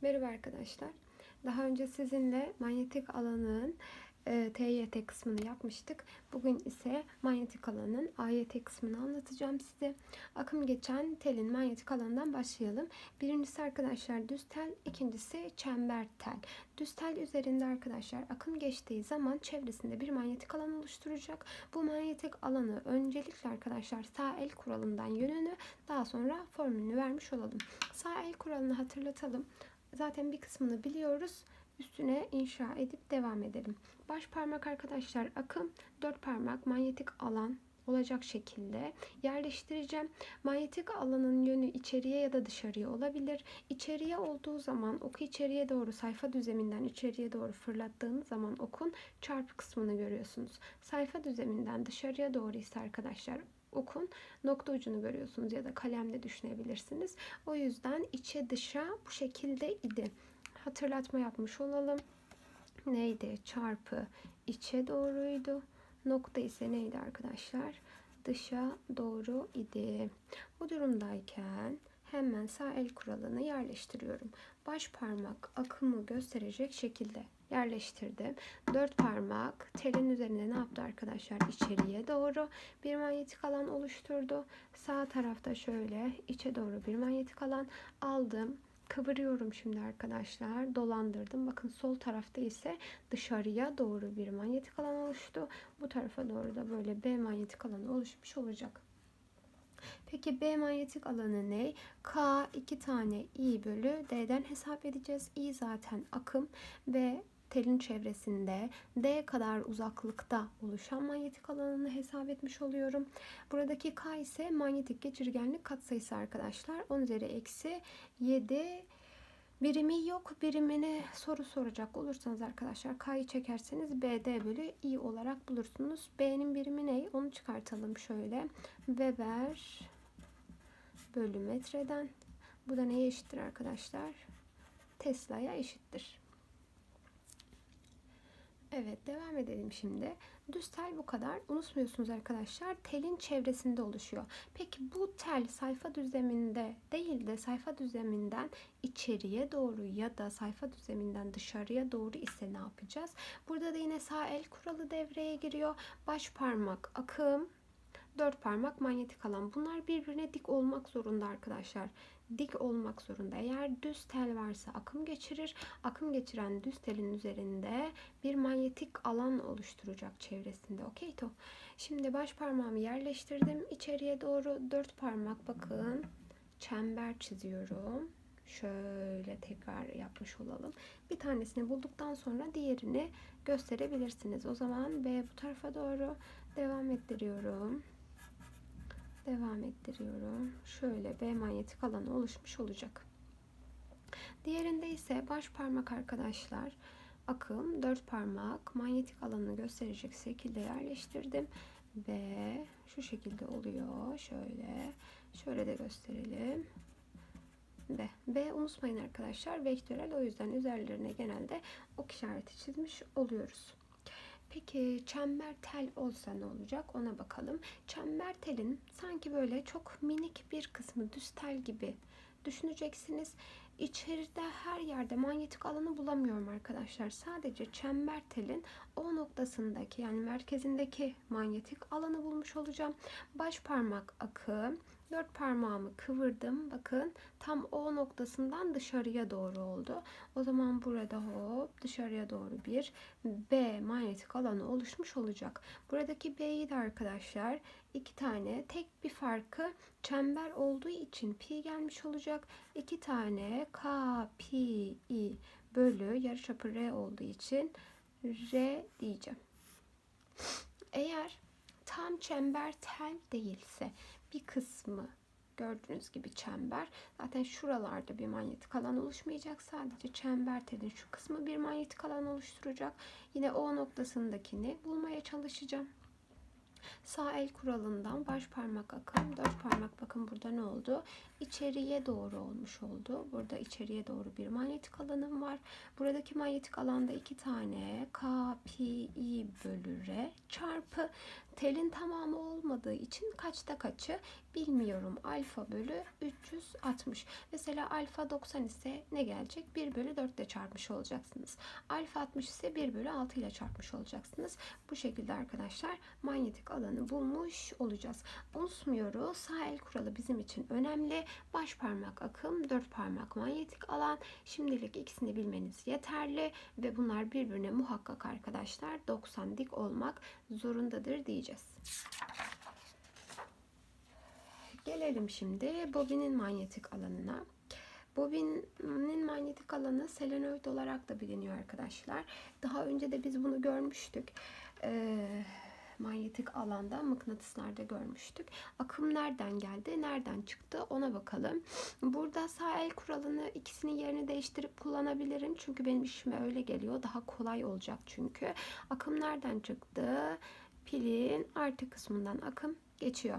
Merhaba arkadaşlar. Daha önce sizinle manyetik alanın e, TYT kısmını yapmıştık. Bugün ise manyetik alanın AYT kısmını anlatacağım size. Akım geçen telin manyetik alanından başlayalım. Birincisi arkadaşlar düz tel, ikincisi çember tel. Düz tel üzerinde arkadaşlar akım geçtiği zaman çevresinde bir manyetik alan oluşturacak. Bu manyetik alanı öncelikle arkadaşlar sağ el kuralından yönünü daha sonra formülünü vermiş olalım. Sağ el kuralını hatırlatalım. Zaten bir kısmını biliyoruz. Üstüne inşa edip devam edelim. Baş parmak arkadaşlar akım, dört parmak manyetik alan olacak şekilde yerleştireceğim. Manyetik alanın yönü içeriye ya da dışarıya olabilir. İçeriye olduğu zaman oku içeriye doğru sayfa düzeminden içeriye doğru fırlattığınız zaman okun çarpı kısmını görüyorsunuz. Sayfa düzeminden dışarıya doğru ise arkadaşlar okun nokta ucunu görüyorsunuz ya da kalemle düşünebilirsiniz. O yüzden içe dışa bu şekilde idi. Hatırlatma yapmış olalım. Neydi? Çarpı içe doğruydu. Nokta ise neydi arkadaşlar? Dışa doğru idi. Bu durumdayken hemen sağ el kuralını yerleştiriyorum. Baş parmak akımı gösterecek şekilde yerleştirdim. Dört parmak telin üzerinde ne yaptı arkadaşlar? İçeriye doğru bir manyetik alan oluşturdu. Sağ tarafta şöyle içe doğru bir manyetik alan aldım. Kıvırıyorum şimdi arkadaşlar. Dolandırdım. Bakın sol tarafta ise dışarıya doğru bir manyetik alan oluştu. Bu tarafa doğru da böyle B manyetik alanı oluşmuş olacak. Peki B manyetik alanı ne? K 2 tane I bölü D'den hesap edeceğiz. I zaten akım ve telin çevresinde D kadar uzaklıkta oluşan manyetik alanını hesap etmiş oluyorum. Buradaki K ise manyetik geçirgenlik katsayısı arkadaşlar. 10 üzeri eksi 7 birimi yok. Birimini soru soracak olursanız arkadaşlar K'yı çekerseniz BD bölü I olarak bulursunuz. B'nin birimi ne? Onu çıkartalım şöyle. Weber bölü metreden. Bu da neye eşittir arkadaşlar? Tesla'ya eşittir. Evet devam edelim şimdi. Düz tel bu kadar. Unutmuyorsunuz arkadaşlar telin çevresinde oluşuyor. Peki bu tel sayfa düzleminde değil de sayfa düzleminden içeriye doğru ya da sayfa düzleminden dışarıya doğru ise ne yapacağız? Burada da yine sağ el kuralı devreye giriyor. Baş parmak akım, dört parmak manyetik alan. Bunlar birbirine dik olmak zorunda arkadaşlar. Dik olmak zorunda. Eğer düz tel varsa akım geçirir. Akım geçiren düz telin üzerinde bir manyetik alan oluşturacak çevresinde. Okey to. Şimdi baş parmağımı yerleştirdim. İçeriye doğru dört parmak bakın. Çember çiziyorum. Şöyle tekrar yapmış olalım. Bir tanesini bulduktan sonra diğerini gösterebilirsiniz. O zaman B bu tarafa doğru devam ettiriyorum devam ettiriyorum. Şöyle B manyetik alanı oluşmuş olacak. Diğerinde ise baş parmak arkadaşlar akım dört parmak manyetik alanını gösterecek şekilde yerleştirdim ve şu şekilde oluyor. Şöyle şöyle de gösterelim. B. B unutmayın arkadaşlar vektörel o yüzden üzerlerine genelde ok işareti çizmiş oluyoruz. Peki çember tel olsa ne olacak ona bakalım. Çember telin sanki böyle çok minik bir kısmı düz tel gibi düşüneceksiniz. İçeride her yerde manyetik alanı bulamıyorum arkadaşlar. Sadece çember telin o noktasındaki yani merkezindeki manyetik alanı bulmuş olacağım. Baş parmak akım, dört parmağımı kıvırdım. Bakın tam o noktasından dışarıya doğru oldu. O zaman burada hop dışarıya doğru bir B manyetik alanı oluşmuş olacak. Buradaki B'yi de arkadaşlar iki tane tek bir farkı çember olduğu için pi gelmiş olacak. İki tane K, pi, i bölü yarıçapı R olduğu için R diyeceğim. Eğer tam çember tel değilse bir kısmı gördüğünüz gibi çember. Zaten şuralarda bir manyetik alan oluşmayacak. Sadece çember telin şu kısmı bir manyetik alan oluşturacak. Yine O noktasındakini bulmaya çalışacağım. Sağ el kuralından baş parmak akım, dört parmak bakın burada ne oldu? İçeriye doğru olmuş oldu. Burada içeriye doğru bir manyetik alanım var. Buradaki manyetik alanda iki tane K, Pi, I bölü R çarpı Telin tamamı olmadığı için kaçta kaçı bilmiyorum. Alfa bölü 360. Mesela alfa 90 ise ne gelecek? 1 bölü 4 ile çarpmış olacaksınız. Alfa 60 ise 1 bölü 6 ile çarpmış olacaksınız. Bu şekilde arkadaşlar manyetik alanı bulmuş olacağız. Unutmuyoruz. Sağ el kuralı bizim için önemli. Baş parmak akım, dört parmak manyetik alan. Şimdilik ikisini bilmeniz yeterli ve bunlar birbirine muhakkak arkadaşlar 90 dik olmak zorundadır diyeceğiz. Gelelim şimdi bobinin manyetik alanına. Bobinin manyetik alanı selenoid olarak da biliniyor arkadaşlar. Daha önce de biz bunu görmüştük. Ee, manyetik alanda mıknatıslarda görmüştük. Akım nereden geldi, nereden çıktı ona bakalım. Burada sağ el kuralını ikisinin yerini değiştirip kullanabilirim. Çünkü benim işime öyle geliyor. Daha kolay olacak çünkü. Akım nereden çıktı? Pilin artı kısmından akım geçiyor.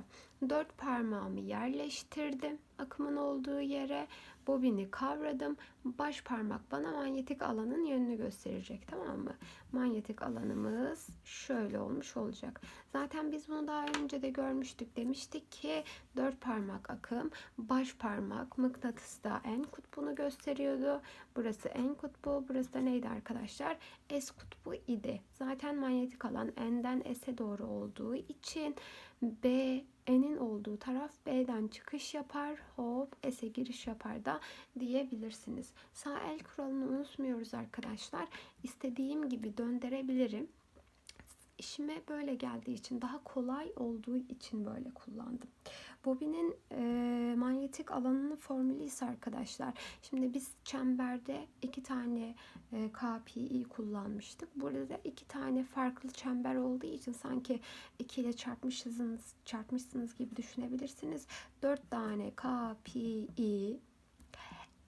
Dört parmağımı yerleştirdim akımın olduğu yere. Bobini kavradım. Baş parmak bana manyetik alanın yönünü gösterecek tamam mı? Manyetik alanımız şöyle olmuş olacak. Zaten biz bunu daha önce de görmüştük. Demiştik ki dört parmak akım, baş parmak mıknatısta en kutbunu gösteriyordu. Burası en kutbu, burası da neydi arkadaşlar? S kutbu idi. Zaten manyetik alan N'den S'e doğru olduğu için B N'in olduğu taraf B'den çıkış yapar, hop S'e giriş yapar da diyebilirsiniz. Sağ el kuralını unutmuyoruz arkadaşlar. İstediğim gibi döndürebilirim. İşime böyle geldiği için, daha kolay olduğu için böyle kullandım. Bobinin e, manyetik alanının formülü ise arkadaşlar. Şimdi biz çemberde iki tane e, KPI kullanmıştık. Burada da iki tane farklı çember olduğu için sanki 2 ile çarpmışsınız, çarpmışsınız gibi düşünebilirsiniz. 4 tane KPI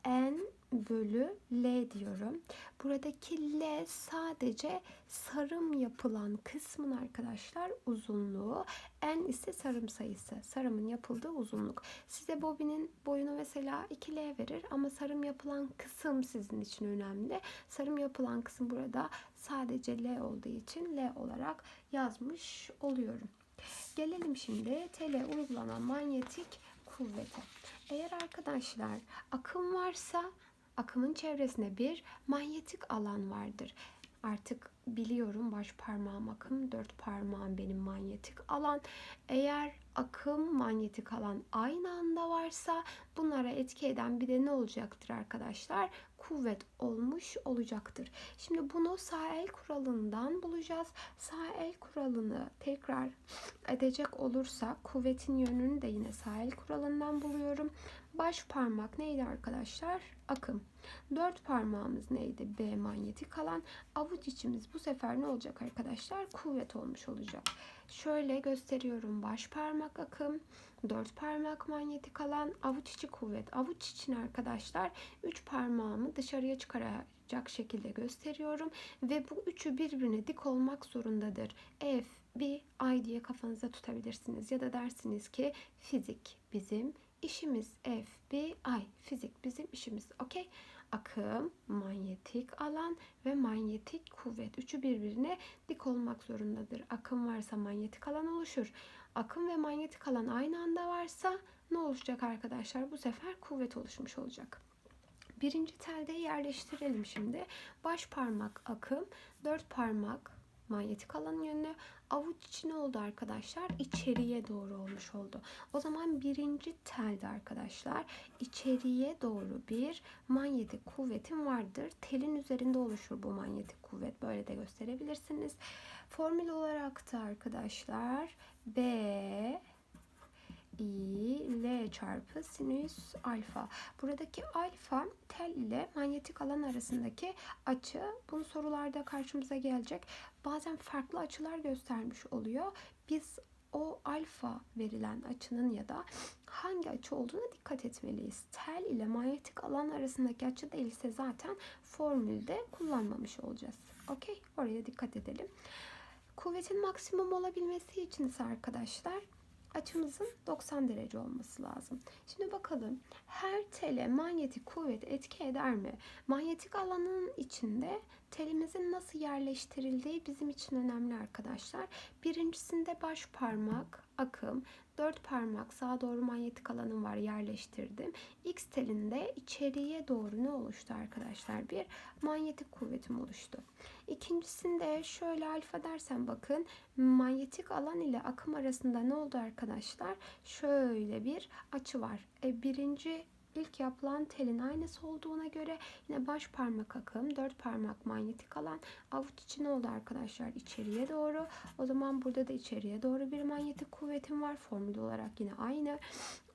n bölü L diyorum. Buradaki L sadece sarım yapılan kısmın arkadaşlar uzunluğu. N ise sarım sayısı. Sarımın yapıldığı uzunluk. Size bobinin boyunu mesela 2L verir ama sarım yapılan kısım sizin için önemli. Sarım yapılan kısım burada sadece L olduğu için L olarak yazmış oluyorum. Gelelim şimdi tele uygulanan manyetik kuvvete. Eğer arkadaşlar akım varsa akımın çevresinde bir manyetik alan vardır. Artık biliyorum baş parmağım akım, dört parmağım benim manyetik alan. Eğer akım, manyetik alan aynı anda varsa bunlara etki eden bir de ne olacaktır arkadaşlar? Kuvvet olmuş olacaktır. Şimdi bunu sağ el kuralından bulacağız. Sağ el kuralını tekrar edecek olursak kuvvetin yönünü de yine sağ el kuralından buluyorum. Baş parmak neydi arkadaşlar? Akım. Dört parmağımız neydi? B manyetik alan. Avuç içimiz bu sefer ne olacak arkadaşlar? Kuvvet olmuş olacak. Şöyle gösteriyorum. Baş parmak akım. Dört parmak manyetik alan. Avuç içi kuvvet. Avuç için arkadaşlar üç parmağımı dışarıya çıkaracak şekilde gösteriyorum. Ve bu üçü birbirine dik olmak zorundadır. F, B, I diye kafanızda tutabilirsiniz. Ya da dersiniz ki fizik bizim işimiz FBI. Fizik bizim işimiz. Okey. Akım, manyetik alan ve manyetik kuvvet. Üçü birbirine dik olmak zorundadır. Akım varsa manyetik alan oluşur. Akım ve manyetik alan aynı anda varsa ne oluşacak arkadaşlar? Bu sefer kuvvet oluşmuş olacak. Birinci telde yerleştirelim şimdi. Baş parmak akım, dört parmak manyetik alanın yönü avuç içine oldu arkadaşlar. içeriye doğru olmuş oldu. O zaman birinci telde arkadaşlar içeriye doğru bir manyetik kuvvetim vardır. Telin üzerinde oluşur bu manyetik kuvvet. Böyle de gösterebilirsiniz. Formül olarak da arkadaşlar B I L çarpı sinüs alfa. Buradaki alfa tel ile manyetik alan arasındaki açı. Bunu sorularda karşımıza gelecek. Bazen farklı açılar göstermiş oluyor. Biz o alfa verilen açının ya da hangi açı olduğuna dikkat etmeliyiz. Tel ile manyetik alan arasındaki açı değilse zaten formülde kullanmamış olacağız. Okey, oraya dikkat edelim. Kuvvetin maksimum olabilmesi için ise arkadaşlar açımızın 90 derece olması lazım. Şimdi bakalım her tele manyetik kuvvet etki eder mi? Manyetik alanın içinde telimizin nasıl yerleştirildiği bizim için önemli arkadaşlar. Birincisinde baş parmak, akım, dört parmak sağa doğru manyetik alanım var yerleştirdim. X telinde içeriye doğru ne oluştu arkadaşlar? Bir manyetik kuvvetim oluştu. İkincisinde şöyle alfa dersen bakın manyetik alan ile akım arasında ne oldu arkadaşlar? Şöyle bir açı var. E, birinci İlk yapılan telin aynısı olduğuna göre yine baş parmak akım, dört parmak manyetik alan, avuç için oldu arkadaşlar içeriye doğru. O zaman burada da içeriye doğru bir manyetik kuvvetim var. Formül olarak yine aynı.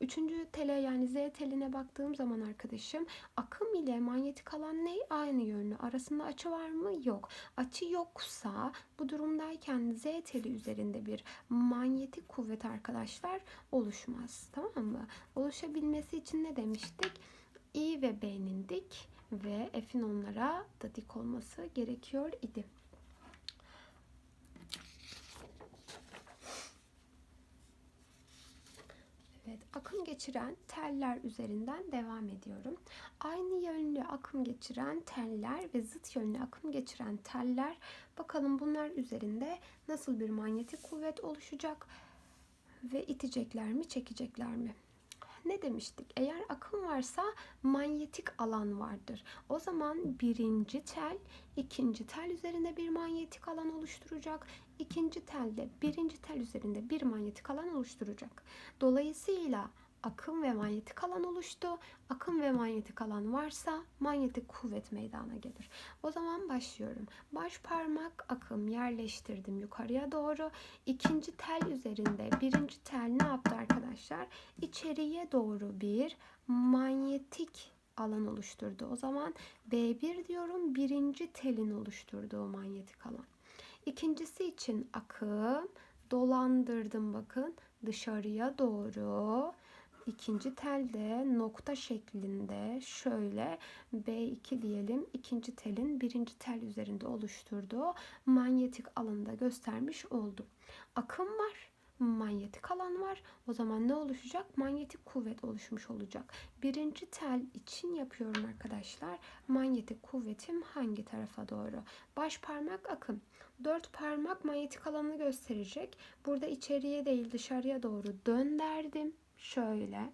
Üçüncü tele yani Z teline baktığım zaman arkadaşım akım ile manyetik alan ne? Aynı yönlü. Arasında açı var mı? Yok. Açı yoksa bu durumdayken Z teli üzerinde bir manyetik kuvvet arkadaşlar oluşmaz. Tamam mı? Oluşabilmesi için ne demiştik? I ve B'nin dik ve F'in onlara da dik olması gerekiyor idi. Evet, akım geçiren teller üzerinden devam ediyorum. Aynı yönlü akım geçiren teller ve zıt yönlü akım geçiren teller bakalım bunlar üzerinde nasıl bir manyetik kuvvet oluşacak ve itecekler mi, çekecekler mi? Ne demiştik? Eğer akım varsa manyetik alan vardır. O zaman birinci tel ikinci tel üzerinde bir manyetik alan oluşturacak. İkinci telde birinci tel üzerinde bir manyetik alan oluşturacak. Dolayısıyla akım ve manyetik alan oluştu. Akım ve manyetik alan varsa manyetik kuvvet meydana gelir. O zaman başlıyorum. Baş parmak akım yerleştirdim yukarıya doğru. İkinci tel üzerinde birinci tel ne yaptı arkadaşlar? İçeriye doğru bir manyetik alan oluşturdu. O zaman B1 diyorum birinci telin oluşturduğu manyetik alan. İkincisi için akım dolandırdım bakın dışarıya doğru ikinci telde nokta şeklinde şöyle B2 diyelim ikinci telin birinci tel üzerinde oluşturduğu manyetik alanı göstermiş oldum. Akım var manyetik alan var. O zaman ne oluşacak? Manyetik kuvvet oluşmuş olacak. Birinci tel için yapıyorum arkadaşlar. Manyetik kuvvetim hangi tarafa doğru? Baş parmak akım. Dört parmak manyetik alanını gösterecek. Burada içeriye değil dışarıya doğru dön derdim şöyle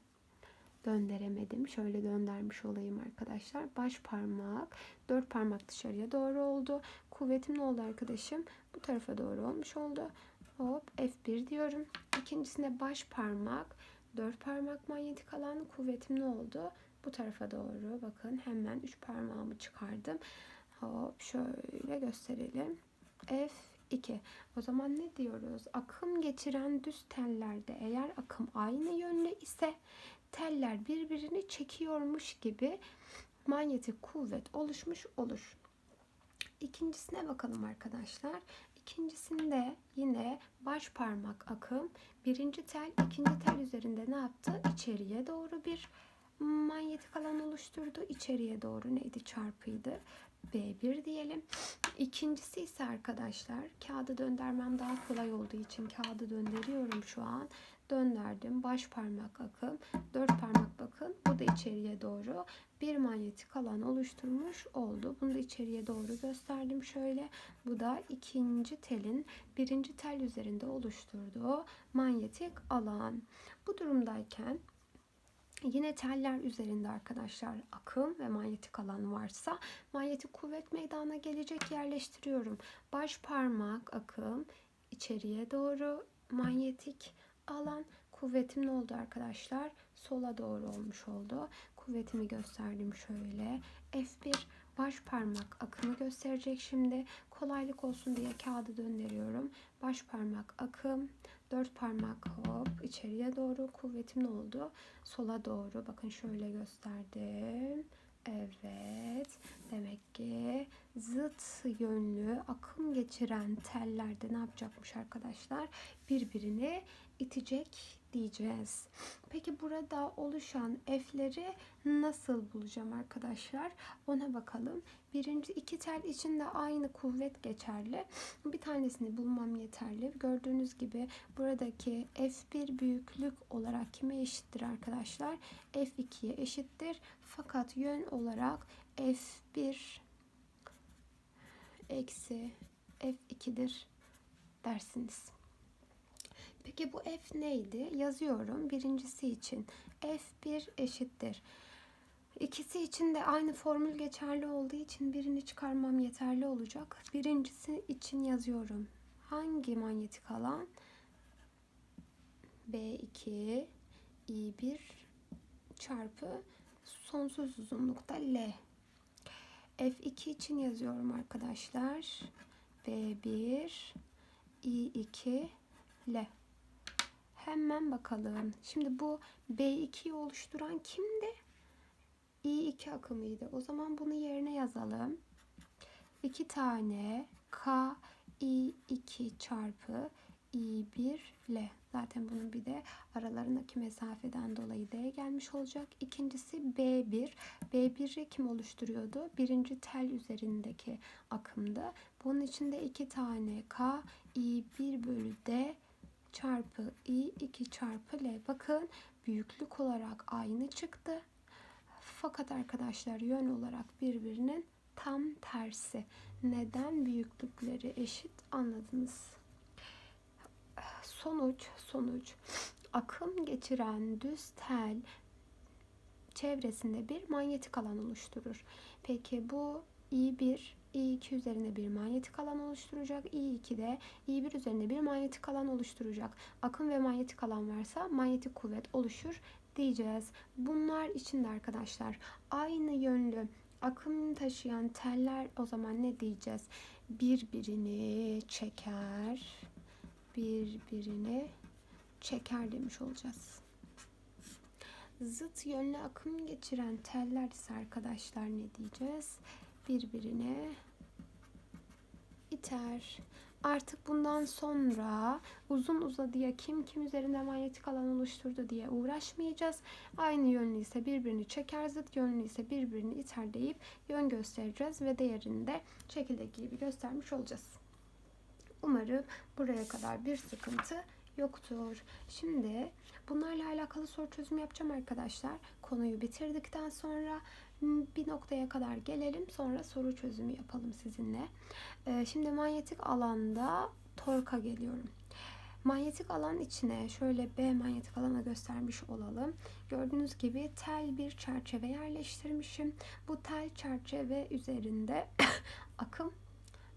döndüremedim. Şöyle döndürmüş olayım arkadaşlar. Baş parmak, dört parmak dışarıya doğru oldu. Kuvvetim ne oldu arkadaşım? Bu tarafa doğru olmuş oldu. Hop F1 diyorum. İkincisinde baş parmak, dört parmak manyetik alan kuvvetim ne oldu? Bu tarafa doğru bakın hemen üç parmağımı çıkardım. Hop şöyle gösterelim. F 2. O zaman ne diyoruz? Akım geçiren düz tellerde eğer akım aynı yönlü ise teller birbirini çekiyormuş gibi manyetik kuvvet oluşmuş olur. İkincisine bakalım arkadaşlar. İkincisinde yine baş parmak akım birinci tel ikinci tel üzerinde ne yaptı? İçeriye doğru bir manyetik alan oluşturdu. İçeriye doğru neydi? Çarpıydı. B1 diyelim. İkincisi ise arkadaşlar kağıdı döndürmem daha kolay olduğu için kağıdı döndürüyorum şu an. Döndürdüm. Baş parmak akım. Dört parmak bakın. Bu da içeriye doğru bir manyetik alan oluşturmuş oldu. Bunu da içeriye doğru gösterdim şöyle. Bu da ikinci telin birinci tel üzerinde oluşturduğu manyetik alan. Bu durumdayken Yine teller üzerinde arkadaşlar akım ve manyetik alan varsa manyetik kuvvet meydana gelecek yerleştiriyorum. Baş parmak akım içeriye doğru manyetik alan kuvvetim ne oldu arkadaşlar? Sola doğru olmuş oldu. Kuvvetimi gösterdim şöyle. F1 baş parmak akımı gösterecek şimdi. Kolaylık olsun diye kağıdı döndürüyorum. Baş parmak akım, dört parmak hop içeriye doğru kuvvetim ne oldu? Sola doğru bakın şöyle gösterdim. Evet. Demek ki zıt yönlü akım geçiren tellerde ne yapacakmış arkadaşlar? Birbirini itecek diyeceğiz. Peki burada oluşan f'leri nasıl bulacağım arkadaşlar? Ona bakalım. Birinci iki tel için de aynı kuvvet geçerli. Bir tanesini bulmam yeterli. Gördüğünüz gibi buradaki f1 büyüklük olarak kime eşittir arkadaşlar? f2'ye eşittir. Fakat yön olarak f1 eksi F2'dir dersiniz. Peki bu F neydi? Yazıyorum. Birincisi için F1 eşittir. İkisi için de aynı formül geçerli olduğu için birini çıkarmam yeterli olacak. Birincisi için yazıyorum. Hangi manyetik alan? B2 I1 çarpı sonsuz uzunlukta L. F2 için yazıyorum arkadaşlar. B1 I2 L. Hemen bakalım. Şimdi bu B2'yi oluşturan kimdi? I2 akımıydı. O zaman bunu yerine yazalım. 2 tane K I2 çarpı I1 L. Zaten bunun bir de aralarındaki mesafeden dolayı D gelmiş olacak. İkincisi B1. B1'i kim oluşturuyordu? Birinci tel üzerindeki akımda. Bunun içinde iki tane K I1 bölü D çarpı I2 çarpı L. Bakın büyüklük olarak aynı çıktı. Fakat arkadaşlar yön olarak birbirinin tam tersi. Neden büyüklükleri eşit anladınız. Sonuç, sonuç. Akım geçiren düz tel çevresinde bir manyetik alan oluşturur. Peki bu I1 I2 üzerine bir manyetik alan oluşturacak. I2 de I1 üzerine bir manyetik alan oluşturacak. Akım ve manyetik alan varsa manyetik kuvvet oluşur diyeceğiz. Bunlar için de arkadaşlar aynı yönlü akım taşıyan teller o zaman ne diyeceğiz? Birbirini çeker, birbirini çeker demiş olacağız. Zıt yönlü akım geçiren teller ise arkadaşlar ne diyeceğiz? Birbirine iter. Artık bundan sonra uzun uzadıya kim kim üzerinde manyetik alan oluşturdu diye uğraşmayacağız. Aynı yönlü ise birbirini çeker, zıt yönlü ise birbirini iter deyip yön göstereceğiz ve değerini de şekildeki gibi göstermiş olacağız. Umarım buraya kadar bir sıkıntı yoktur. Şimdi bunlarla alakalı soru çözümü yapacağım arkadaşlar. Konuyu bitirdikten sonra bir noktaya kadar gelelim. Sonra soru çözümü yapalım sizinle. Şimdi manyetik alanda torka geliyorum. Manyetik alan içine şöyle B manyetik alana göstermiş olalım. Gördüğünüz gibi tel bir çerçeve yerleştirmişim. Bu tel çerçeve üzerinde akım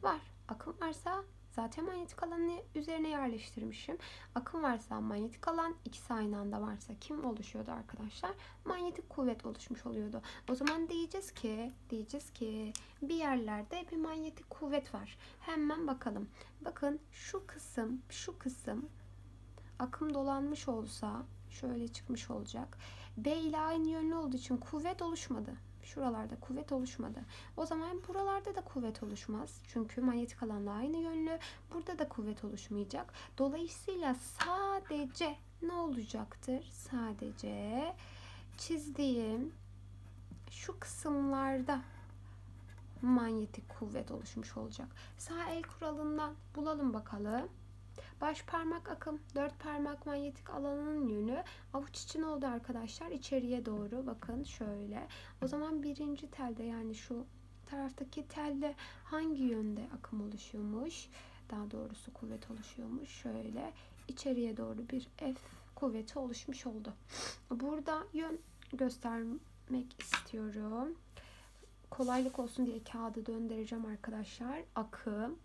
var. Akım varsa Zaten manyetik alanı üzerine yerleştirmişim. Akım varsa manyetik alan, ikisi aynı anda varsa kim oluşuyordu arkadaşlar? Manyetik kuvvet oluşmuş oluyordu. O zaman diyeceğiz ki, diyeceğiz ki bir yerlerde bir manyetik kuvvet var. Hemen bakalım. Bakın şu kısım, şu kısım akım dolanmış olsa şöyle çıkmış olacak. B ile aynı yönlü olduğu için kuvvet oluşmadı. Şuralarda kuvvet oluşmadı. O zaman buralarda da kuvvet oluşmaz. Çünkü manyetik alanla aynı yönlü. Burada da kuvvet oluşmayacak. Dolayısıyla sadece ne olacaktır? Sadece çizdiğim şu kısımlarda manyetik kuvvet oluşmuş olacak. Sağ el kuralından bulalım bakalım. Baş parmak akım, dört parmak manyetik alanının yönü avuç için oldu arkadaşlar. İçeriye doğru bakın şöyle. O zaman birinci telde yani şu taraftaki telde hangi yönde akım oluşuyormuş? Daha doğrusu kuvvet oluşuyormuş. Şöyle içeriye doğru bir F kuvveti oluşmuş oldu. Burada yön göstermek istiyorum. Kolaylık olsun diye kağıdı döndüreceğim arkadaşlar. Akım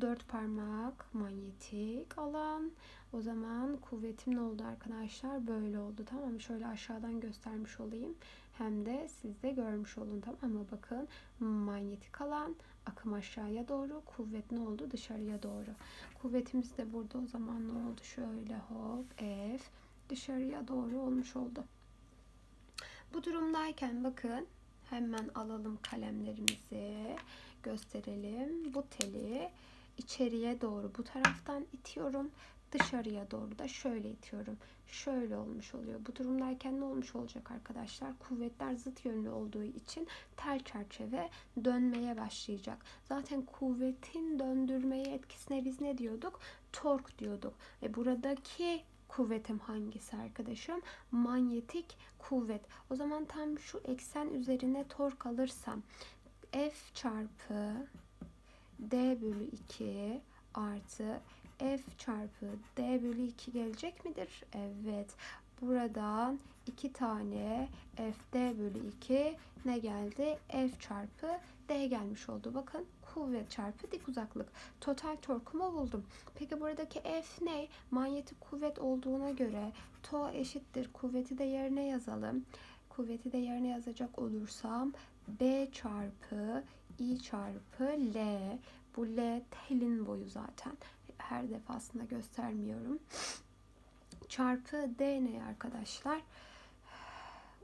dört parmak manyetik alan. O zaman kuvvetim ne oldu arkadaşlar? Böyle oldu tamam mı? Şöyle aşağıdan göstermiş olayım. Hem de siz de görmüş olun tamam mı? Bakın manyetik alan akım aşağıya doğru. Kuvvet ne oldu? Dışarıya doğru. Kuvvetimiz de burada o zaman ne oldu? Şöyle hop F dışarıya doğru olmuş oldu. Bu durumdayken bakın hemen alalım kalemlerimizi gösterelim. Bu teli içeriye doğru bu taraftan itiyorum. Dışarıya doğru da şöyle itiyorum. Şöyle olmuş oluyor. Bu durumdayken ne olmuş olacak arkadaşlar? Kuvvetler zıt yönlü olduğu için tel çerçeve dönmeye başlayacak. Zaten kuvvetin döndürmeye etkisine biz ne diyorduk? Tork diyorduk. Ve buradaki kuvvetim hangisi arkadaşım? Manyetik kuvvet. O zaman tam şu eksen üzerine tork alırsam F çarpı D bölü 2 artı F çarpı D bölü 2 gelecek midir? Evet. Buradan 2 tane F D bölü 2 ne geldi? F çarpı D gelmiş oldu. Bakın kuvvet çarpı dik uzaklık. Total torkumu buldum. Peki buradaki F ne? Manyetik kuvvet olduğuna göre to eşittir. Kuvveti de yerine yazalım. Kuvveti de yerine yazacak olursam B çarpı I çarpı L. Bu L telin boyu zaten. Her defasında göstermiyorum. Çarpı D ne arkadaşlar?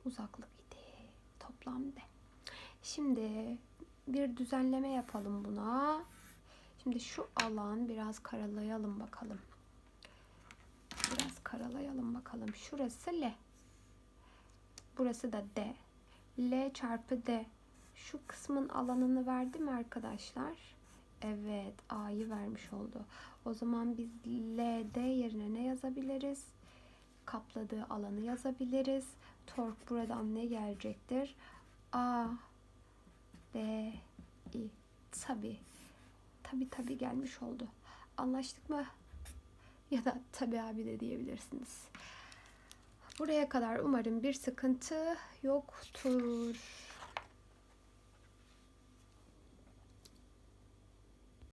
Uzaklık idi. Toplam D. Şimdi bir düzenleme yapalım buna. Şimdi şu alan biraz karalayalım bakalım. Biraz karalayalım bakalım. Şurası L. Burası da D. L çarpı D. Şu kısmın alanını verdi mi arkadaşlar? Evet, A'yı vermiş oldu. O zaman biz LD yerine ne yazabiliriz? Kapladığı alanı yazabiliriz. Tork buradan ne gelecektir? A B I. Tabi. Tabi tabi gelmiş oldu. Anlaştık mı? Ya da tabi abi de diyebilirsiniz. Buraya kadar umarım bir sıkıntı yoktur.